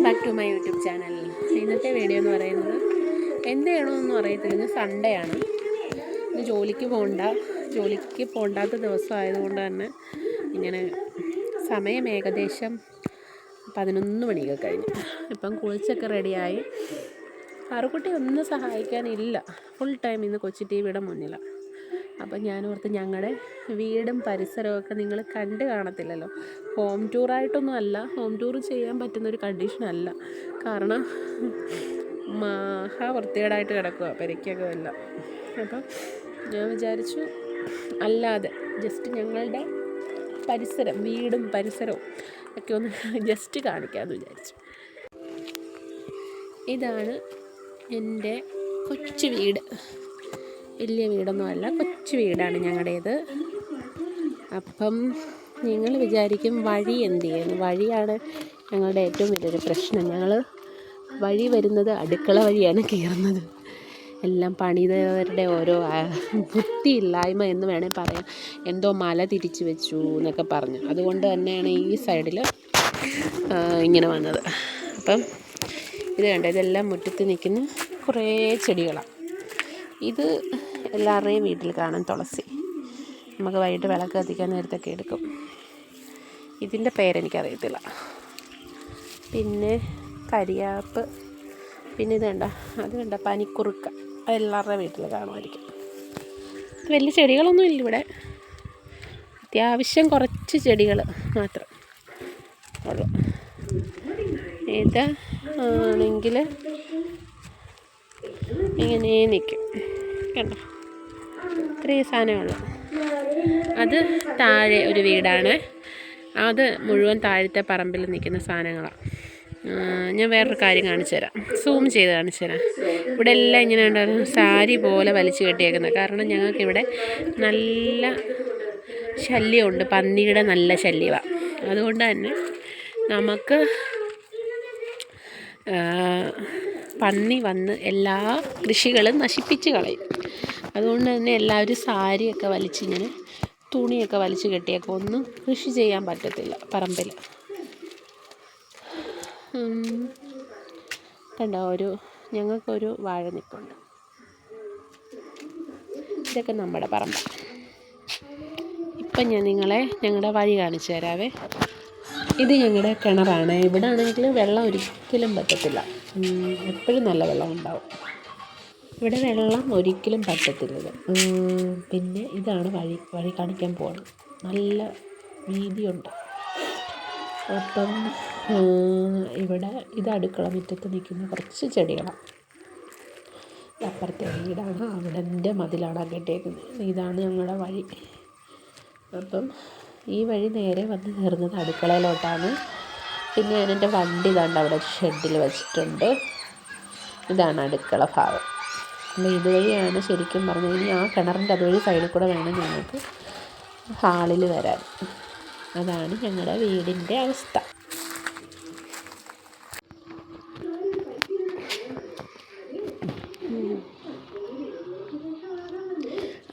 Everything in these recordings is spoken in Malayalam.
Welcome back to my YouTube channel ഇന്നത്തെ വീഡിയോ എന്ന് പറയുന്നത് എന്ത് ചെയ്യണമെന്നൊന്നും അറിയത്തില്ല. ഇന്ന് സൺഡേ ആണ്. ഇന്ന് ജോലിക്ക് പോകണ്ട. ജോലിക്ക് പോകണ്ടാത്ത ദിവസം ആയതുകൊണ്ട് തന്നെ ഇങ്ങനെ സമയം ഏകദേശം പതിനൊന്ന് മണിയൊക്കെ കഴിഞ്ഞു. ഇപ്പം കുളിച്ചൊക്കെ റെഡിയായി ആറുകുട്ടി ഒന്നും സഹായിക്കാനില്ല. ഫുൾ ടൈം ഇന്ന് കൊച്ചി ടി വിയുടെ മുന്നിലാണ് അപ്പം ഞാൻ ഓർത്ത് ഞങ്ങളുടെ വീടും പരിസരമൊക്കെ നിങ്ങൾ കണ്ട് കാണത്തില്ലല്ലോ. ഹോം ടൂറായിട്ടൊന്നും അല്ല ഹോം ടൂർ ചെയ്യാൻ പറ്റുന്ന ഒരു കണ്ടീഷൻ അല്ല കാരണം മഹാ വൃത്തികേടായിട്ട് കിടക്കുക പെരയ്ക്കൊക്കെ അല്ല അപ്പം ഞാൻ വിചാരിച്ചു അല്ലാതെ ജസ്റ്റ് ഞങ്ങളുടെ പരിസരം വീടും പരിസരവും ഒക്കെ ഒന്ന് ജസ്റ്റ് കാണിക്കാമെന്ന് വിചാരിച്ചു. ഇതാണ് എന്റെ കൊച്ചു വീട്. വലിയ വീടൊന്നുമല്ല കൊച്ചു വീടാണ് ഞങ്ങളുടേത്. അപ്പം നിങ്ങൾ വിചാരിക്കും വഴി എന്ത് ചെയ്യുന്നു? വഴിയാണ് ഞങ്ങളുടെ ഏറ്റവും വലിയൊരു പ്രശ്നം. ഞങ്ങൾ വഴി വരുന്നത് അടുക്കള വഴിയാണ് കയറുന്നത്. എല്ലാം പണിതവരുടെ ഓരോ ബുദ്ധിയില്ലായ്മ എന്ന് വേണേൽ പറയാം. എന്തോ മല തിരിച്ചു വെച്ചു എന്നൊക്കെ പറഞ്ഞു. അതുകൊണ്ട് തന്നെയാണ് ഈ സൈഡിൽ ഇങ്ങനെ വന്നത്. അപ്പം ഇത് കണ്ട? ഇതെല്ലാം മുറ്റത്ത് നിൽക്കുന്ന കുറേ ചെടികളാണ് ഇത് എല്ലാവരുടെയും വീട്ടിൽ കാണും തുളസി. നമുക്ക് വൈകിട്ട് വിളക്ക് കത്തിക്കാൻ നേരത്തൊക്കെ എടുക്കും. ഇതിന്റെ പേരെനിക്കറിയത്തില്ല പിന്നെ കരിയാപ്പ്. പിന്നെ ഇത് കണ്ട? അത് കണ്ട? പനിക്കുറുക്ക. എല്ലാവരുടെ വീട്ടിൽ കാണുമായിരിക്കും. വലിയ ചെടികളൊന്നും ഇല്ല ഇവിടെ. അത്യാവശ്യം കുറച്ച് ചെടികൾ മാത്രം ഉള്ളു. ഇത് ആണെങ്കിൽ ഇങ്ങനെ നിൽക്കും. കണ്ടോ? ഇത്രയും സാധനമേ ഉള്ളൂ. അത് താഴെ ഒരു വീടാണ്. അത് മുഴുവൻ താഴത്തെ പറമ്പിൽ നിൽക്കുന്ന സാധനങ്ങളാണ് ഞാൻ വേറൊരു കാര്യം കാണിച്ചു തരാം. സൂം ചെയ്ത് കാണിച്ചു തരാം. ഇവിടെ എല്ലാം ഇങ്ങനെ ഉണ്ടായിരുന്നു സാരി പോലെ വലിച്ചു കെട്ടിയേക്കുന്നത്. കാരണം ഞങ്ങൾക്കിവിടെ നല്ല ശല്യമുണ്ട്. പന്നിയുടെ നല്ല ശല്യമാണ് അതുകൊണ്ട് തന്നെ നമുക്ക് പന്നി വന്ന് എല്ലാ കൃഷികളും നശിപ്പിച്ച് കളയും. അതുകൊണ്ട് തന്നെ എല്ലാവരും സാരിയൊക്കെ വലിച്ചിങ്ങനെ തുണിയൊക്കെ വലിച്ചു കെട്ടിയൊക്കെ. ഒന്നും കൃഷി ചെയ്യാൻ പറ്റത്തില്ല പറമ്പിൽ കണ്ട ഒരു ഞങ്ങൾക്കൊരു വാഴ നിൽപ്പുണ്ട് ഇതൊക്കെ നമ്മുടെ പറമ്പ. ഇപ്പം ഞാൻ നിങ്ങളെ ഞങ്ങളുടെ വഴി കാണിച്ചു തരാവേ. ഇത് ഞങ്ങളുടെ കിണറാണ്. ഇവിടെ ആണെങ്കിൽ വെള്ളം ഒരിക്കലും പറ്റത്തില്ല. എപ്പോഴും നല്ല വെള്ളം ഉണ്ടാവും. ഇവിടെ വെള്ളം ഒരിക്കലും പറ്റത്തില്ലത്. പിന്നെ ഇതാണ് വഴി വഴി കാണിക്കാൻ പോകുന്നത് നല്ല വീതിയുണ്ട്. അപ്പം ഇവിടെ ഇത് അടുക്കള മുറ്റത്ത് നിൽക്കുന്ന കുറച്ച് ചെടികളാണ് അപ്പുറത്തെ വീടാണ്. അവിടെ എന്റെ മതിലാണ് കെട്ടിയേക്കുന്നത് ഇതാണ് ഞങ്ങളുടെ വഴി. അപ്പം ഈ വഴി നേരെ വന്ന് കയറുന്നത് അടുക്കളയിലോട്ടാണ്. പിന്നെ ഞാൻ എന്റെ വണ്ടി ഇതാണ്ട് അവിടെ ഷെഡിൽ വെച്ചിട്ടുണ്ട്. ഇതാണ് അടുക്കള ഭാഗം. അപ്പോൾ ഇതുവഴിയാണ് ശരിക്കും പറഞ്ഞു ഇനി ആ കിണറിന്റെ അതുവഴി സൈഡിൽ കൂടെ വേണം ഞങ്ങൾക്ക് ഹാളിൽ വരാൻ. അതാണ് ഞങ്ങളുടെ വീടിന്റെ അവസ്ഥ.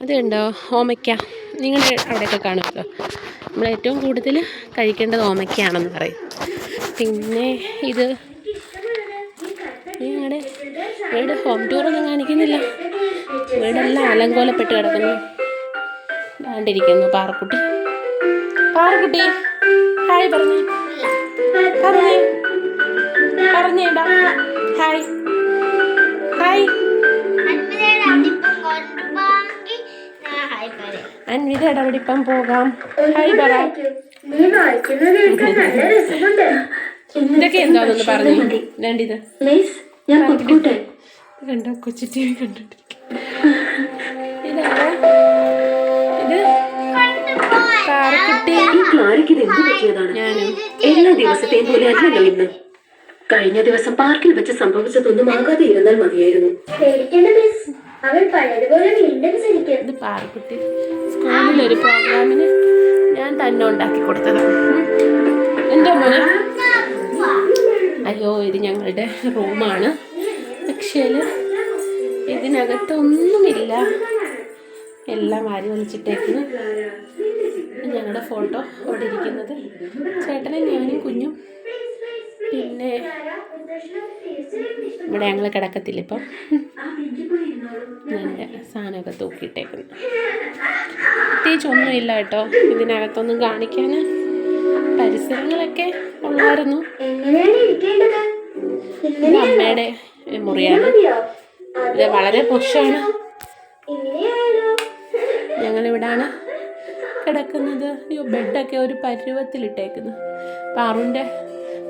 അതുണ്ടോ ഓമയ്ക്ക. നിങ്ങളുടെ അവിടെയൊക്കെ കാണുമല്ലോ. നമ്മൾ ഏറ്റവും കൂടുതൽ കഴിക്കേണ്ടത് ഓമയ്ക്കാണെന്ന് പറയും. പിന്നെ ഇത് ഞങ്ങളുടെ വീട് ഹോം ടൂറൊന്നും കാണിക്കുന്നില്ല. വീടെല്ലാം അലങ്കോലപ്പെട്ട് കിടക്കുന്നു. കണ്ടിരിക്കുന്നു പാറക്കുട്ടി. പാറക്കുട്ടി ഹായ് പറഞ്ഞേ. പറഞ്ഞേ. പറഞ്ഞേടാ ഹായ്. ഹായ്. അൻവിതയുടെ അവിടെ ഇപ്പം പോകാം. ഹായ് പറ. ഇതൊക്കെ എന്താണെന്ന് പറഞ്ഞു. രണ്ടിത് ഞാൻ ഞാൻ പൊക്കോട്ടെ കൊച്ചി കൊച്ചു ടി വി കണ്ടോണ്ടിരിക്കും ഇതാണ് ഇത് പാറക്കുട്ടി ഇത് ഞാനും. എല്ലാ ദിവസത്തെയും പോലെ അല്ലല്ലോ ഇന്ന്. കഴിഞ്ഞ ദിവസം പാർക്കിൽ വെച്ച് സംഭവിച്ചതൊന്നും ആകാതെ ഇരുന്നാൽ മതിയായിരുന്നു. അവൾ പഴയതുപോലെ വീണ്ടും ശരിക്കും ഇത് പാറക്കുട്ടി. സ്കൂളിലൊരു പ്രോഗ്രാമിന് ഞാൻ തന്നെ ഉണ്ടാക്കി കൊടുത്തത് എന്താ മോനെ? അയ്യോ ഇത് ഞങ്ങളുടെ റൂമാണ്. പക്ഷേ ഇതിനകത്തൊന്നുമില്ല. എല്ലാം വാരി വലിച്ചിട്ടേക്കുന്നു. ഞങ്ങളുടെ ഫോട്ടോ അവിടെ ഇരിക്കുന്നത്. ചേട്ടനും ഞാനും കുഞ്ഞും. പിന്നെ ഇവിടെ ഞങ്ങൾ കിടക്കത്തില്ല ഇപ്പം. നല്ല സാധനമൊക്കെ തൂക്കിയിട്ടേക്കുന്നു. പ്രത്യേകിച്ച് ഒന്നുമില്ല കേട്ടോ. ഇതിനകത്തൊന്നും കാണിക്കാൻ പരിസരങ്ങളൊക്കെ ഉള്ളായിരുന്നു. അമ്മയുടെ മുറിയാണ്. ഇത് വളരെ പൊഷാണ് ഞങ്ങളിവിടാണ് കിടക്കുന്നത്. അയ്യോ ബെഡൊക്കെ ഒരു പരുവത്തിലിട്ടേക്കുന്നു. പാറുവിന്റെ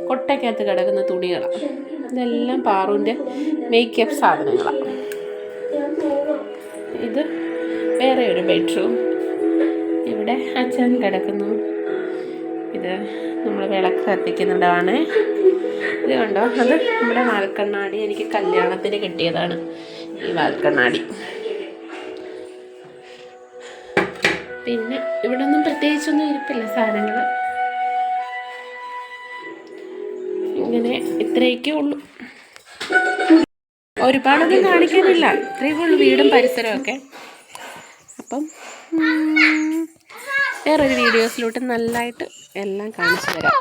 കൊട്ടയ്ക്കകത്ത് കിടക്കുന്ന തുണികളാണ്. ഇതെല്ലാം പാറുവിന്റെ മേക്കപ്പ് സാധനങ്ങളാണ്. ഇത് വേറെ ഒരു ബെഡ്റൂം ഇവിടെ അച്ഛൻ കിടക്കുന്നു. ഇത് നമ്മൾ വിളക്ക് കത്തിക്കുന്നിടമാണ് ഇത് കണ്ടോ? അത് നമ്മുടെ വാൽക്കണ്ണാടി എനിക്ക് കല്യാണത്തിന് കിട്ടിയതാണ്. ഈ വാൽക്കണ്ണാടി. പിന്നെ ഇവിടെ ഒന്നും പ്രത്യേകിച്ചൊന്നും ഇരിപ്പില്ല സാധനങ്ങൾ ഇങ്ങനെ ഇത്രയൊക്കെ ഉള്ളൂ. ഒരുപാടൊന്നും കാണിക്കാനില്ല. ഇത്രയൊക്കെ ഉള്ളൂ വീടും പരിസരവും ഒക്കെ അപ്പം വേറൊരു വീഡിയോസിലോട്ട് നല്ലതായിട്ട് എല്ലാം കാണിച്ചു തരാം.